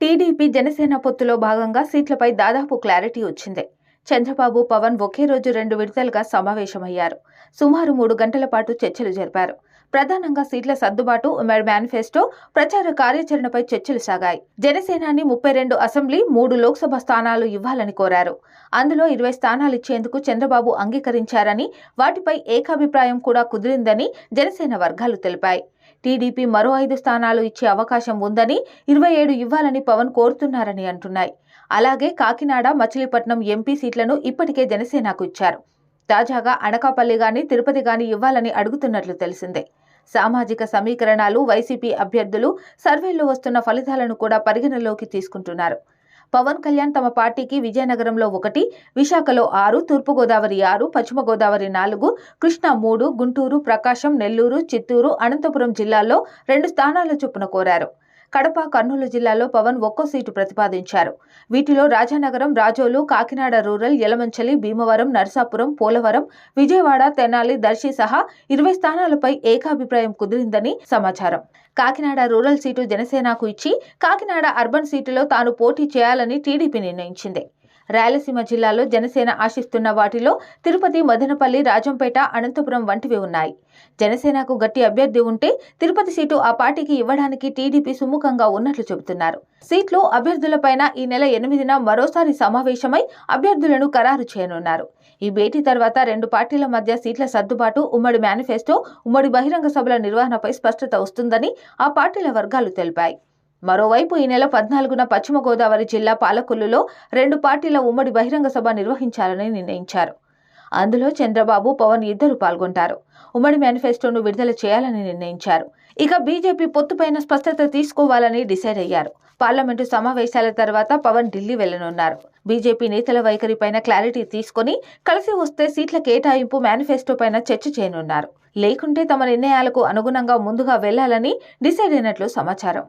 TDP Janasena పొత్తులో భాగంగా సీట్లపై దాదాపు క్లారిటీ వచ్చింది. చంద్రబాబు పవన్ ఒకే రోజు రెండు విడతలుగా సమావేశమయ్యారు. సుమారు మూడు గంటల పాటు చర్చలు జరిపారు. ప్రధానంగా సీట్ల సర్దుబాటు ఉమ్మడి మేనిఫెస్టో ప్రచార కార్యాచరణపై చర్చలు సాగాయి. జనసేనాని ముప్పై రెండు అసెంబ్లీ మూడు లోక్సభ స్థానాలు ఇవ్వాలని కోరారు. అందులో ఇరవై స్థానాలు ఇచ్చేందుకు చంద్రబాబు అంగీకరించారని వాటిపై ఏకాభిప్రాయం కూడా కుదిరిందని జనసేన వర్గాలు తెలిపాయి. టీడీపీ మరో ఐదు స్థానాలు ఇచ్చే అవకాశం ఉందని ఇరవై ఏడు ఇవ్వాలని పవన్ కోరుతున్నారని అంటున్నాయి. అలాగే కాకినాడ మచిలీపట్నం ఎంపీ సీట్లను ఇప్పటికే జనసేనకు ఇచ్చారు. తాజాగా అనకాపల్లి గాని తిరుపతి గాని ఇవ్వాలని అడుగుతున్నట్లు తెలిసిందే. సామాజిక సమీకరణాలు వైసీపీ అభ్యర్థులు సర్వేల్లో వస్తున్న ఫలితాలను కూడా పరిగణలోకి తీసుకుంటున్నారు. పవన్ కళ్యాణ్ తమ పార్టీకి విజయనగరంలో ఒకటి విశాఖలో ఆరు తూర్పుగోదావరి ఆరు పశ్చిమ గోదావరి నాలుగు కృష్ణా మూడు గుంటూరు ప్రకాశం నెల్లూరు చిత్తూరు అనంతపురం జిల్లాల్లో రెండు స్థానాల చొప్పున కోరారు. కడప కర్నూలు జిల్లాలో పవన్ ఒక్కో సీటు ప్రతిపాదించారు. వీటిలో రాజానగరం రాజోలు కాకినాడ రూరల్ యలమంచలి భీమవరం నరసాపురం పోలవరం విజయవాడ తెనాలి దర్శి సహా ఇరవై స్థానాలపై ఏకాభిప్రాయం కుదిరిందని సమాచారం. కాకినాడ రూరల్ సీటు జనసేనకు ఇచ్చి కాకినాడ అర్బన్ సీటులో తాను పోటీ చేయాలని టీడీపీ నిర్ణయించింది. రాయలసీమ జిల్లాలో జనసేన ఆశిస్తున్న వాటిలో తిరుపతి మదనపల్లి రాజంపేట అనంతపురం వంటివి ఉన్నాయి. జనసేనకు గట్టి అభ్యర్థి ఉంటే తిరుపతి సీటు ఆ పార్టీకి ఇవ్వడానికి టీడీపీ సుముఖంగా ఉన్నట్లు చెబుతున్నారు. సీట్లు అభ్యర్థులపైన ఈ నెల ఎనిమిదిన మరోసారి సమావేశమై అభ్యర్థులను ఖరారు చేయనున్నారు. ఈ భేటీ తర్వాత రెండు పార్టీల మధ్య సీట్ల సర్దుబాటు ఉమ్మడి మేనిఫెస్టో ఉమ్మడి బహిరంగ సభల నిర్వహణపై స్పష్టత వస్తుందని ఆ పార్టీల వర్గాలు తెలిపాయి. మరోవైపు ఈ నెల పద్నాలుగున పశ్చిమ గోదావరి జిల్లా పాలకొల్లులో రెండు పార్టీల ఉమ్మడి బహిరంగ సభ నిర్వహించాలని నిర్ణయించారు. అందులో చంద్రబాబు పవన్ ఇద్దరు పాల్గొంటారు. ఉమ్మడి మేనిఫెస్టోను విడుదల చేయాలని నిర్ణయించారు. ఇక బీజేపీ పొత్తుపైన స్పష్టత తీసుకోవాలని డిసైడ్ అయ్యారు. పార్లమెంటు సమావేశాల తర్వాత పవన్ ఢిల్లీ వెళ్ళనున్నారు బీజేపీ నేతల వైఖరిపైన క్లారిటీ తీసుకొని కలిసి వస్తే సీట్ల కేటాయింపు మేనిఫెస్టో పైన చర్చ చేయనున్నారు. లేకుంటే తమ నిర్ణయాలకు అనుగుణంగా ముందుగా వెళ్ళాలని డిసైడ్ అయినట్లు సమాచారం.